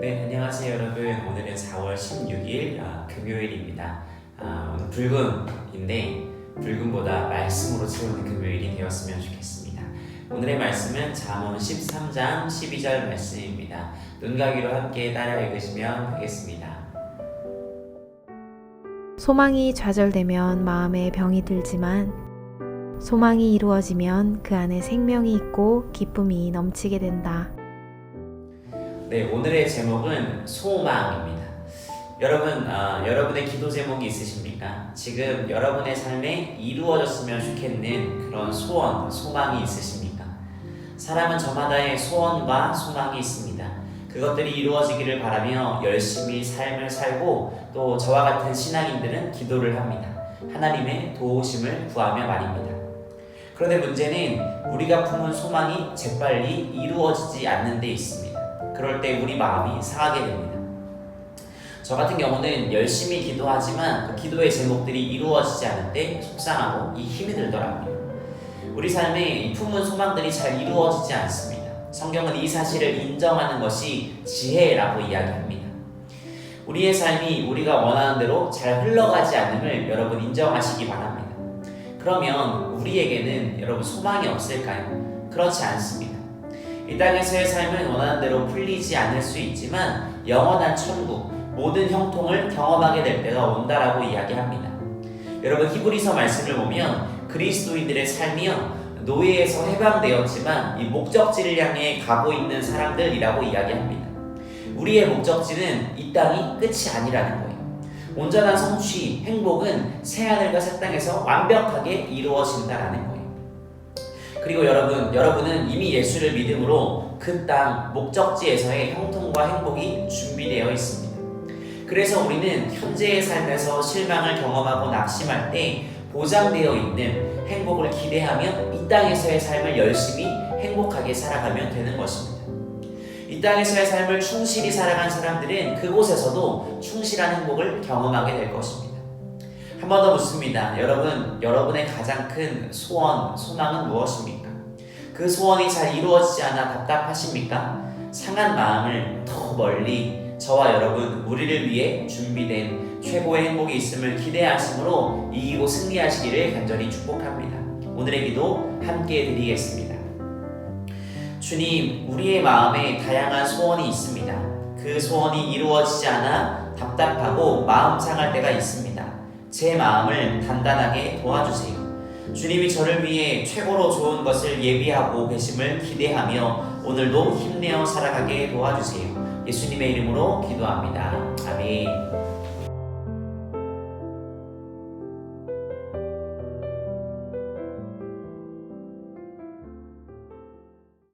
네, 안녕하세요 여러분. 오늘은 4월 16일 아, 금요일입니다. 아, 오늘 불금인데 불금보다 말씀으로 채우는 금요일이 되었으면 좋겠습니다. 오늘의 말씀은 잠언 13장 12절 말씀입니다. 눈가기로 함께 따라 읽으시면 되겠습니다. 소망이 좌절되면 마음에 병이 들지만 소망이 이루어지면 그 안에 생명이 있고 기쁨이 넘치게 된다. 네, 오늘의 제목은 소망입니다. 여러분, 아, 여러분의 기도 제목이 있으십니까? 지금 여러분의 삶에 이루어졌으면 좋겠는 그런 소원, 소망이 있으십니까? 사람은 저마다의 소원과 소망이 있습니다. 그것들이 이루어지기를 바라며 열심히 삶을 살고 또 저와 같은 신앙인들은 기도를 합니다. 하나님의 도우심을 구하며 말입니다. 그런데 문제는 우리가 품은 소망이 재빨리 이루어지지 않는 데 있습니다. 그럴 때 우리 마음이 상하게 됩니다. 저 같은 경우는 열심히 기도하지만 그 기도의 제목들이 이루어지지 않을 때 속상하고 이 힘이 들더라고요. 우리 삶에 이 품은 소망들이 잘 이루어지지 않습니다. 성경은 이 사실을 인정하는 것이 지혜라고 이야기합니다. 우리의 삶이 우리가 원하는 대로 잘 흘러가지 않음을 여러분 인정하시기 바랍니다. 그러면 우리에게는 여러분 소망이 없을까요? 그렇지 않습니다. 이 땅에서의 삶은 원하는 대로 풀리지 않을 수 있지만 영원한 천국, 모든 형통을 경험하게 될 때가 온다라고 이야기합니다. 여러분 히브리서 말씀을 보면 그리스도인들의 삶이요 노예에서 해방되었지만 이 목적지를 향해 가고 있는 사람들이라고 이야기합니다. 우리의 목적지는 이 땅이 끝이 아니라는 거예요. 온전한 성취, 행복은 새 하늘과 새 땅에서 완벽하게 이루어진다라는 거예요. 그리고 여러분, 여러분은 이미 예수를 믿음으로 그 땅 목적지에서의 형통과 행복이 준비되어 있습니다. 그래서 우리는 현재의 삶에서 실망을 경험하고 낙심할 때 보장되어 있는 행복을 기대하며 이 땅에서의 삶을 열심히 행복하게 살아가면 되는 것입니다. 이 땅에서의 삶을 충실히 살아간 사람들은 그곳에서도 충실한 행복을 경험하게 될 것입니다. 한 번 더 묻습니다. 여러분, 여러분의 가장 큰 소원, 소망은 무엇입니까? 그 소원이 잘 이루어지지 않아 답답하십니까? 상한 마음을 더 멀리 저와 여러분, 우리를 위해 준비된 최고의 행복이 있음을 기대하심으로 이기고 승리하시기를 간절히 축복합니다. 오늘의 기도 함께 드리겠습니다. 주님, 우리의 마음에 다양한 소원이 있습니다. 그 소원이 이루어지지 않아 답답하고 마음 상할 때가 있습니다. 제 마음을 단단하게 도와주세요. 주님이 저를 위해 최고로 좋은 것을 예비하고 계심을 기대하며 오늘도 힘내어 살아가게 도와주세요. 예수님의 이름으로 기도합니다. 아멘.